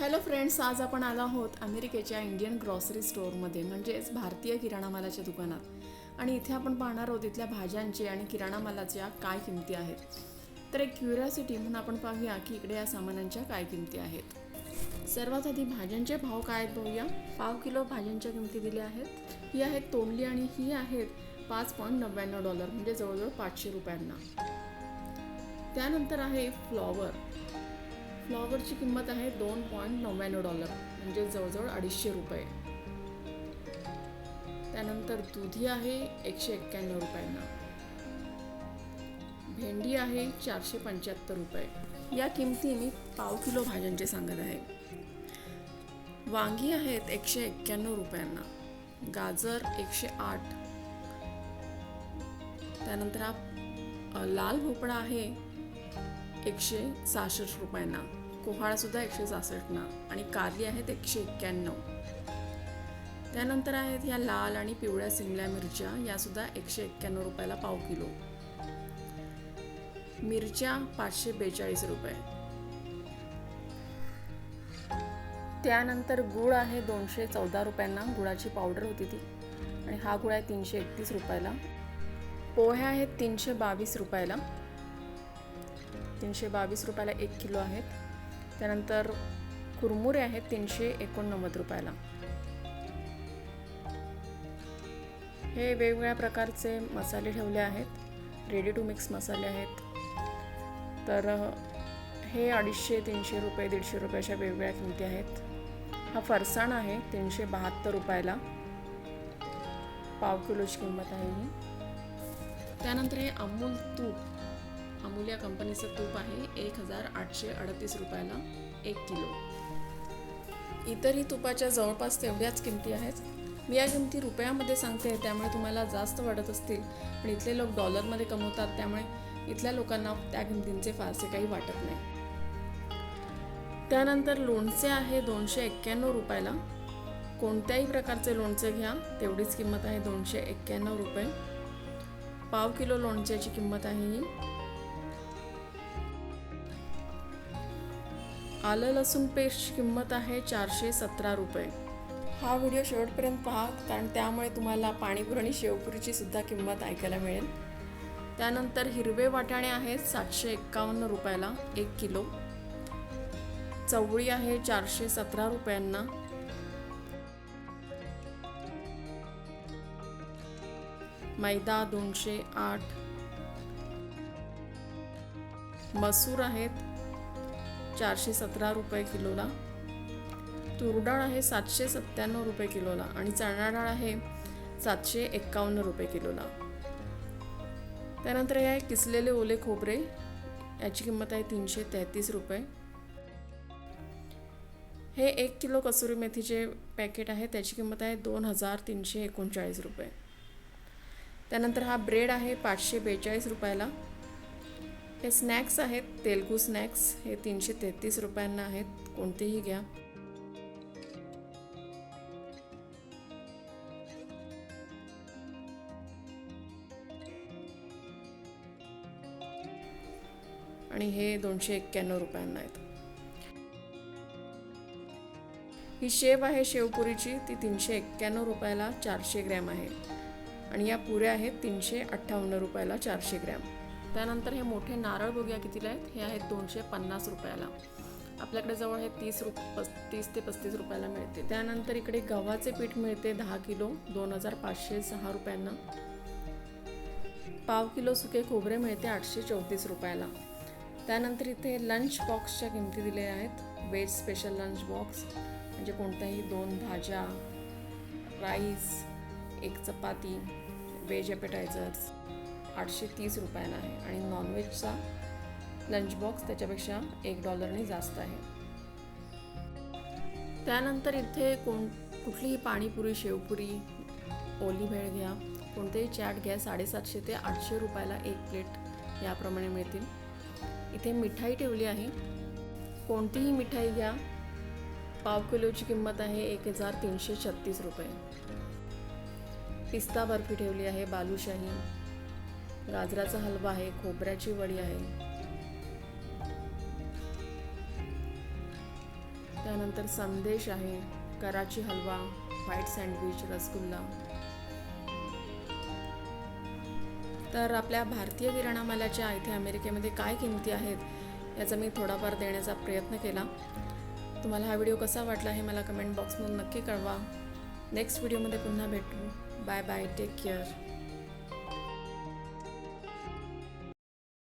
Hello friends आज आपण आलो आहोत अमेरिकेच्या इंडियन ग्रॉसरी स्टोअरमध्ये म्हणजेच भारतीय किराणा मालाच्या दुकानात. आणि इथे आपण पाहणार आहोत इथल्या भाज्यांचे आणि किराणा मालाच्या काय किमती आहेत. तर एक क्युरियासिटी म्हणून आपण पाहूया की इकडे या सामानांच्या काय किमती आहेत. सर्वात आधी भाज्यांचे भाव काय आहेत बघूया. पाव किलो भाज्यांच्या किमती दिल्या आहेत. ही आहेत तोंडली आणि ही आहेत पाच पॉईंट नव्याण्णव डॉलर म्हणजे जवळजवळ पाचशे रुपयांना. त्यानंतर आहे फ्लॉवर. फ्लॉवरची किंमत आहे दोन पॉईंट नव्याण्णव डॉलर म्हणजे जवळजवळ अडीचशे रुपये. त्यानंतर दुधी आहे एकशे एक्क्याण्णव रुपयांना. भेंडी आहे चारशे पंच्याहत्तर रुपये. या किमती मी पाव किलो भाज्यांचे सांगत आहे. वांगी आहेत एकशे एक्क्याण्णव रुपयांना. गाजर एकशे आठ. त्यानंतर हा लाल भोपळा आहे एकशे सहासष्ट रुपयांना. कोहाळा सुद्धा एकशे सहासष्टना आणि कारली आहेत एकशे एक्क्याण्णव. त्यानंतर आहेत ह्या लाल आणि पिवळ्या सिमल्या मिरच्या या सुद्धा एकशे एक्क्याण्णव रुपयाला पाव किलो. मिरच्या पाचशे बेचाळीस रुपये. त्यानंतर गुळ आहे दोनशे चौदा रुपयांना. गुळाची पावडर होती ती. आणि हा गुळ आहे तीनशे एकतीस रुपयाला. पोह्या आहेत तीनशे बावीस रुपयाला. तीनशे बावीस रुपयाला एक किलो आहेत. त्यानंतर कुरमुरे आहेत तीनशे एकोणनव्वद रुपयाला. हे वेगवेगळ्या प्रकारचे मसाले ठेवले आहेत. रेडी टू मिक्स मसाले आहेत. तर हे अडीचशे तीनशे रुपये दीडशे रुपयाच्या वेगवेगळ्या किमती आहेत. हा फरसाण आहे तीनशे बहात्तर रुपयाला. पाव किलोची किंमत आहे ही. त्यानंतर हे अमूल तूप. अमूल या कंपनीचं तूप आहे एक हजार आठशे अडतीस रुपयाला एक किलो. इतरही तुपाच्या जवळपास तेवढ्याच किमती आहेत. मी या किमती रुपयामध्ये सांगते त्यामुळे तुम्हाला जास्त वाटत असतील पण इथले लोक डॉलरमध्ये कमवतात त्यामुळे इथल्या लोकांना त्या किमतींचे फारसे काही वाटत नाही. त्यानंतर लोणचे आहे दोनशे एक्क्याण्णव रुपयाला. कोणत्याही प्रकारचे लोणचे घ्या तेवढीच किंमत आहे दोनशे एक्क्याण्णव रुपये. पाव किलो लोणच्याची किंमत आहे ही. आलं लसूण पेस्टची किंमत आहे चारशे सतरा रुपये. हा व्हिडिओ शेवटपर्यंत पहा कारण त्यामुळे तुम्हाला पाणीपुरी आणि शेवपुरीची सुद्धा किंमत ऐकायला मिळेल. त्यानंतर हिरवे वाटाणे आहेत सातशे एक्कावन्न रुपयाला एक किलो. चवळी आहे चारशे सतरा रुपयांना. मैदा दोनशे आठ. मसूर आहेत चारशे सतरा रुपये किलोला. तुरडाळ आहे सातशे सत्त्याण्णव रुपये किलोला आणि चणा डाळ आहे सातशे एक्कावन्न रुपये किलोला. त्यानंतर हे आहे किसलेले ओले खोबरे. याची किंमत आहे तीनशे तेहतीस रुपये. हे एक किलो कसुरी मेथीचे पॅकेट आहे. त्याची किंमत आहे दोन हजार तीनशे एकोणचाळीस रुपये. त्यानंतर हा ब्रेड आहे पाचशे बेचाळीस रुपयाला. हे स्नॅक्स आहेत तेलगू स्नॅक्स हे तीनशे तेहतीस रुपयांना आहेत कोणतेही घ्या. आणि हे दोनशे एक्क्याण्णव रुपयांना आहेत. ही शेव आहे शेवपुरीची ती तीनशे एक्क्याण्णव रुपयाला चारशे ग्रॅम आहे. आणि या पुऱ्या आहेत तीनशे अठ्ठावन्न रुपयाला चारशे ग्रॅम. त्यानंतर हे मोठे नारळ बघूया कितीला आहेत. हे आहेत दोनशे पन्नास रुपयाला. आपल्याकडे जवळ हे तीस रुप तीस ते पस्तीस रुपयाला मिळते. त्यानंतर इकडे गव्हाचे पीठ मिळते दहा किलो दोन हजार पाचशे सहा रुपयांना. पाव किलो सुके खोबरे मिळते आठशे चौतीस रुपयाला. त्यानंतर इथे लंच बॉक्सच्या किमती दिलेल्या आहेत. वेज स्पेशल लंच बॉक्स म्हणजे कोणत्याही दोन भाज्या राईस एक चपाती वेज ॲपेटायझर्स आठशे तीस रुपयाला आहे. आणि नॉनव्हेजचा लंच बॉक्स त्याच्यापेक्षा एक डॉलरने जास्त आहे. त्यानंतर इथे कोण कुठलीही पाणीपुरी शेवपुरी ओली भेळ घ्या. कोणतेही चॅट घ्या. साडेसातशे ते आठशे रुपयाला एक प्लेट याप्रमाणे मिळतील. इथे मिठाई ठेवली आहे. कोणतीही मिठाई घ्या. पाव किलोची किंमत आहे एक हजार तीनशे छत्तीस रुपये. पिस्ता बर्फी ठेवली आहे. बालुशाही. गाजराचा हलवा आहे खोबऱ्याची वडी आहे. त्यानंतर संदेश आहे कराची हलवा व्हाईट सँडविच रसगुल्ला. तर आपल्या भारतीय किराणा मालाच्या इथे अमेरिकेमध्ये काय किमती आहेत याचा मी थोडाफार देण्याचा प्रयत्न केला. तुम्हाला हा व्हिडिओ कसा वाटला हे मला कमेंट बॉक्समधून नक्की कळवा. नेक्स्ट व्हिडिओमध्ये पुन्हा भेटू. Bye bye take care